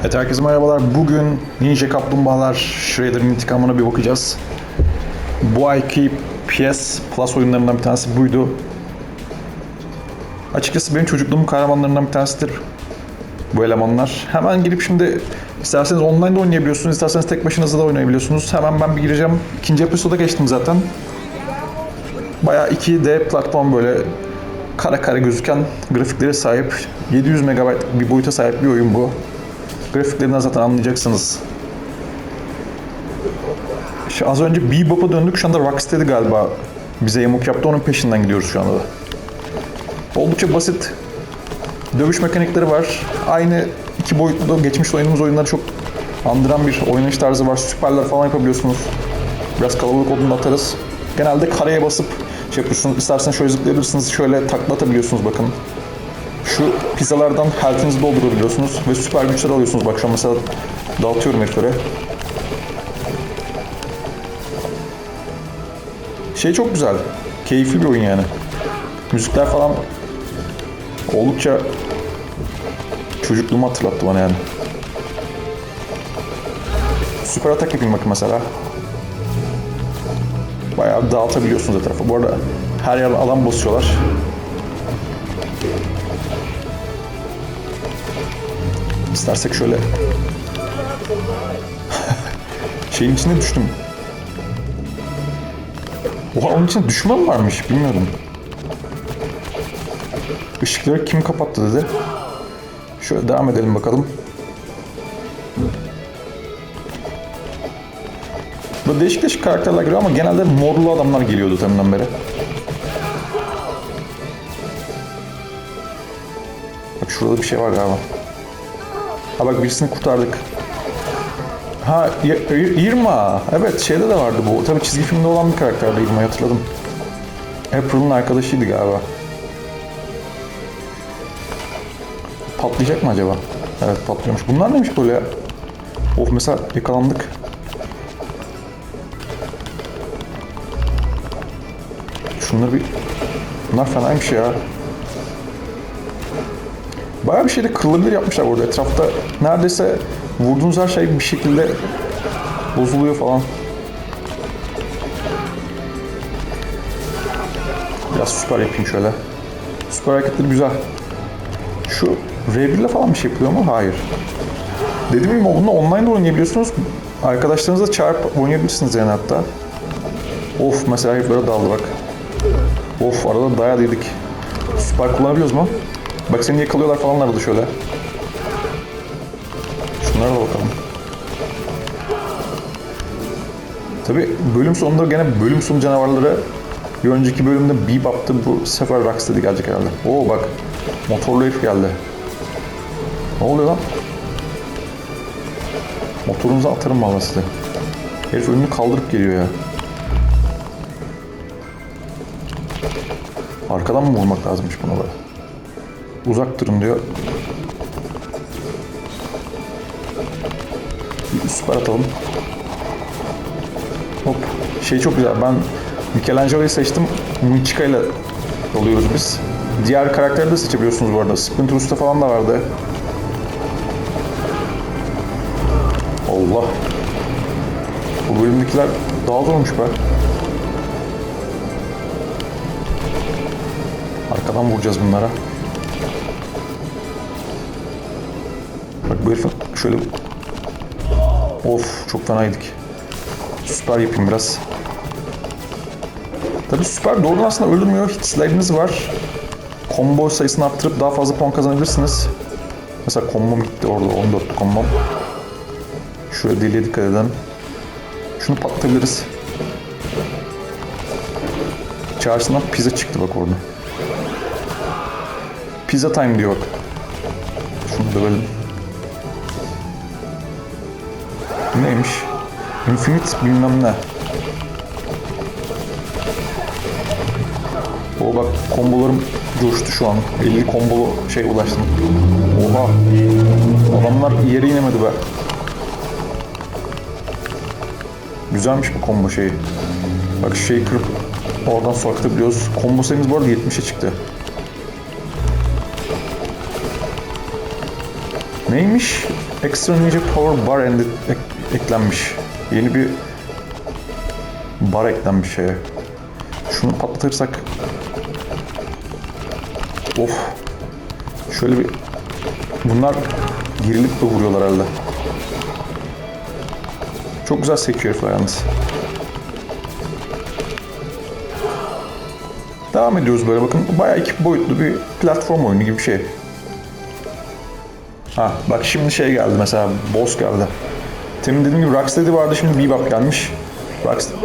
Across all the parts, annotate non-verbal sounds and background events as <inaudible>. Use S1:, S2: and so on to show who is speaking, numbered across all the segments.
S1: Evet herkese merhabalar. Bugün Ninja Kaplumbağalar Shredder'ın intikamına bir bakacağız. Bu ayki PS Plus oyunlarından bir tanesi buydu. Açıkçası benim çocukluğumun kahramanlarından bir tanesidir bu elemanlar. Hemen girip şimdi isterseniz online de oynayabiliyorsunuz, isterseniz tek başınıza da oynayabiliyorsunuz. Hemen ben bir gireceğim. İkinci episoda geçtim zaten. Bayağı 2D platform böyle kara kara gözüken grafiklere sahip 700 MB bir boyuta sahip bir oyun bu. Grafiklerinden zaten anlayacaksınız. Şu az önce Bebop'a döndük. Şu anda Rocksteady galiba bize yamuk yaptı. Onun peşinden gidiyoruz şu anda da. Oldukça basit dövüş mekanikleri var. Aynı iki boyutlu geçmiş oynadığımız oyunları çok andıran bir oynayış tarzı var. Süperler falan yapabiliyorsunuz. Biraz kalabalık olduğunu atarız. Genelde kareye basıp şey yapıyorsunuz. İsterseniz şöyle zıplayabilirsiniz. Şöyle takla atabiliyorsunuz bakın. Şu pizzalardan health'inizi doldurabiliyorsunuz ve süper güçler alıyorsunuz. Bak şu an mesela dağıtıyorum heriflere. Şey çok güzel. Keyifli bir oyun yani. Müzikler falan oldukça çocukluğumu hatırlattı bana yani. Süper atak yapayım bakın mesela. Bayağı dağıtabiliyorsunuz etrafı. Bu arada her yer alan basıyorlar. İstersek şöyle <laughs> şeyin içine düştüm. Oha onun içinde düşman varmış bilmiyordum. Işıkları kim kapattı dedi. Şöyle devam edelim bakalım. Böyle değişik değişik karakterler geliyor ama genelde morlu adamlar geliyordu teminden beri. Bak şurada bir şey var galiba. Ha bak birisini kurtardık. Ha Irma. Evet şeyde de vardı bu. Tabii çizgi filmde olan bir karakterdi Irma'yı hatırladım. April'ın arkadaşıydı galiba. Patlayacak mı acaba? Evet patlıyormuş. Bunlar neymiş böyle ya? Of mesela yakalandık. Şunları bir... Bunlar fenaymış ya. Bayağı bir şeyde kırılabilir yapmışlar burada. Etrafta neredeyse vurduğunuz her şey bir şekilde bozuluyor falan. Biraz süper yapayım şöyle. Süper hareketleri güzel. Şu R1 ile falan bir şey yapılıyor mu? Hayır. Dediğim gibi bunu online de oynayabiliyorsunuz. Arkadaşlarınızla çağırıp oynayabilirsiniz yani hatta. Of mesela heriflere daldı bak. Of arada dayağı yedik. Süper kullanabiliyoruz mu? Bak seni yakalıyorlar falan arada şöyle. Şunlara da bakalım. Tabi bölüm sonunda gene bölüm sonu canavarları bir önceki bölümde Bebop'tı bu sefer Rocksteady gelecek herhalde. Oo bak motorlu herif geldi. Ne oluyor lan? Motorunuza atarım valla size. Herif önünü kaldırıp geliyor ya. Arkadan mı vurmak lazımmış buna böyle? Uzak durun diyor. Bir süper atalım. Hop. Şey çok güzel. Ben Michelangelo'yu seçtim. Michika ile oluyoruz biz. Diğer karakteri de seçebiliyorsunuz bu arada. Splinter Usta falan da vardı. Allah. Bu bölümdekiler daha zormuş be. Arkadan vuracağız bunlara. Bak bu herifin şöyle... Of çok fena yedik. Süper yapayım biraz. Tabi süper doğrudan aslında öldürmüyor. Hit slide'iniz var. Combo sayısını arttırıp daha fazla puan kazanabilirsiniz. Mesela kombom gitti orada 14 kombom. Şuraya deliye dikkat edelim. Şunu patlatabiliriz. Çağrısından pizza çıktı bak orada. Pizza time diyor bak. Şunu dövelim. Neymiş? Infinite bilmem ne. O bak kombolarım coştu şu an. 50 kombolu şey ulaştım. Oha. Adamlar yere inemedi be. Güzelmiş bu combo şeyi. Bak şey kırıp Oradan su akıtabiliyoruz. Combo sayımız bu arada 70'e çıktı. Neymiş? Extra Ninja Power Bar end ek- eklenmiş. Yeni bir bar eklenmiş şeye. Şunu patlatırsak Of. Şöyle bir bunlar gerilip de vuruyorlar herhalde. Çok güzel sekiyor herifler yalnız. Devam ediyoruz böyle bakın. Bayağı iki boyutlu bir platform oyunu gibi bir şey. Ha bak şimdi şey geldi mesela boss geldi. Temin dediğim gibi Rocksteady vardı şimdi Bebop gelmiş. Rocksteady...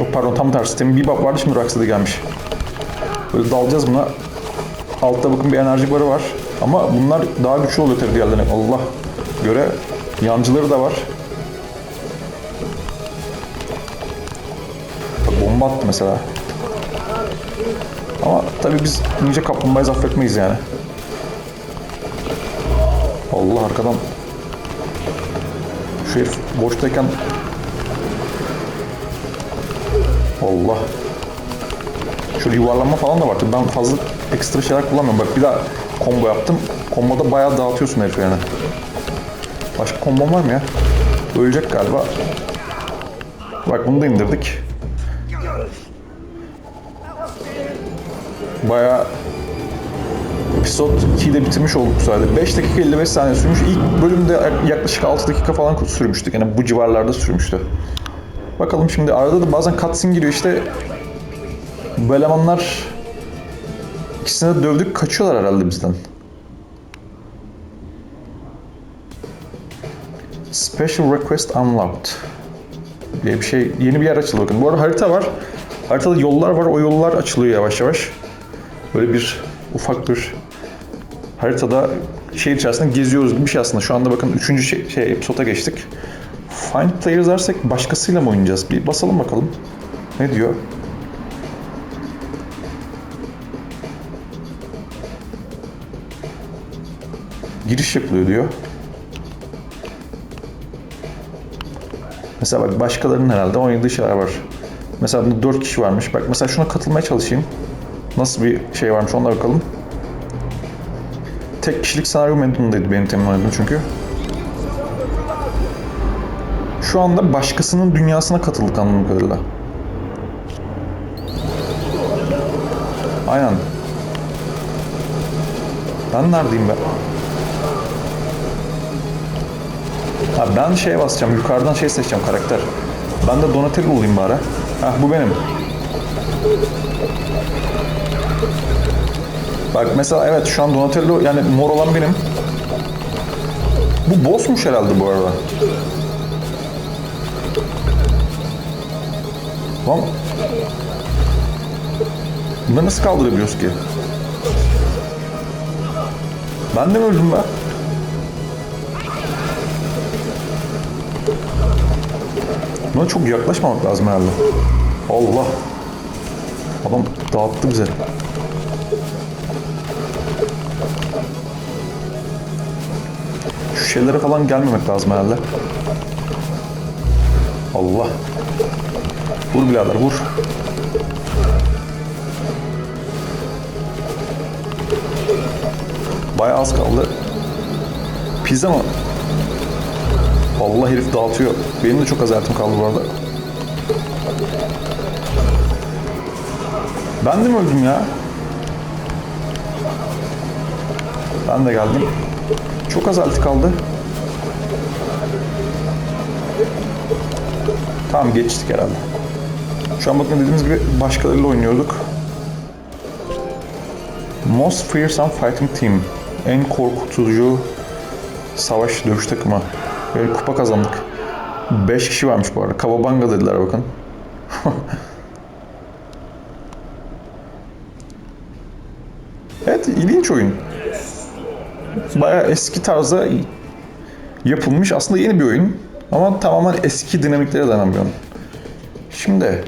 S1: Yok pardon tam tersi. Temin Bebop vardı şimdi Rocksteady gelmiş. Böyle dalacağız buna. Altta bakın bir enerji barı var. Ama bunlar daha güçlü oluyor tabii diğerlerine. Allah göre yancıları da var. Bomba attı mesela. Ama tabii biz ninja kaplumbağayı zapt etmeyiz yani. Allah arkadan şu herif boştayken Allah Şöyle yuvarlanma falan da var. Tabii Ben fazla ekstra şeyler kullanmıyorum. Bak bir daha combo yaptım. Komboda bayağı dağıtıyorsun herifi yani. Başka kombom var mı ya? Ölecek galiba. Bak bunu da indirdik. Bayağı Episode 2'yi de bitirmiş olduk bu sayede. 5 dakika 55 saniye sürmüş. İlk bölümde yaklaşık 6 dakika falan sürmüştük. Yani bu civarlarda sürmüştü. Bakalım şimdi arada da bazen cutscene giriyor işte. Bu elemanlar ikisini de dövdük kaçıyorlar herhalde bizden. Special Request Unlocked diye bir şey yeni bir yer açıldı bakın. Bu arada harita var. Haritada yollar var. O yollar açılıyor yavaş yavaş. Böyle bir ufak bir haritada şehir içerisinde geziyoruz gibi bir şey aslında. Şu anda bakın 3. şey, şey episoda geçtik. Find players dersek başkasıyla mı oynayacağız? Bir basalım bakalım. Ne diyor? Giriş yapılıyor diyor. Mesela bak başkalarının herhalde oynadığı şeyler var. Mesela bunda 4 kişi varmış. Bak mesela şuna katılmaya çalışayım. Nasıl bir şey varmış ona bakalım. Tek kişilik senaryo modundaydı benim temin oynadığım çünkü. Şu anda başkasının dünyasına katıldık anladığım kadarıyla. Aynen. Ben neredeyim ben? Ha ben şeye basacağım, yukarıdan şey seçeceğim karakter. Ben de Donatello olayım bari. Heh bu benim. Bak mesela evet şu an Donatello yani mor olan benim. Bu bossmuş herhalde bu arada. Tamam. Bunları nasıl kaldırabiliyoruz ki? Ben de mi öldüm be? Buna çok yaklaşmamak lazım herhalde. Allah. Adam dağıttı bize. Şu şeylere falan gelmemek lazım herhalde. Allah. Vur birader vur. Bayağı az kaldı. Pizza mı? Allah herif dağıtıyor. Benim de çok az hayatım kaldı bu arada. Ben de mi öldüm ya? Ben de geldim. Çok az altı kaldı. Tamam geçtik herhalde. Şu an bakın dediğimiz gibi başkalarıyla oynuyorduk. Most Fearsome Fighting Team. En korkutucu savaş dövüş takımı. Böyle kupa kazandık. 5 kişi varmış bu arada. Kavabanga dediler bakın. <laughs> evet ilginç oyun. Bayağı eski tarzda yapılmış. Aslında yeni bir oyun. Ama tamamen eski dinamiklere dayanan bir oyun. Şimdi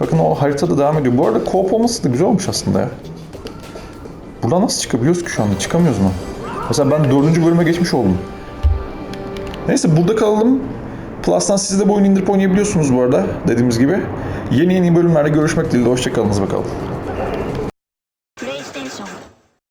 S1: Bakın o haritada devam ediyor. Bu arada co-op olması da güzel olmuş aslında ya. Buradan nasıl çıkabiliyoruz ki şu anda? Çıkamıyoruz mu? Mesela ben dördüncü bölüme geçmiş oldum. Neyse burada kalalım. Plus'tan siz de bu oyunu indirip oynayabiliyorsunuz bu arada dediğimiz gibi. Yeni yeni bölümlerde görüşmek dileğiyle. Hoşçakalınız bakalım.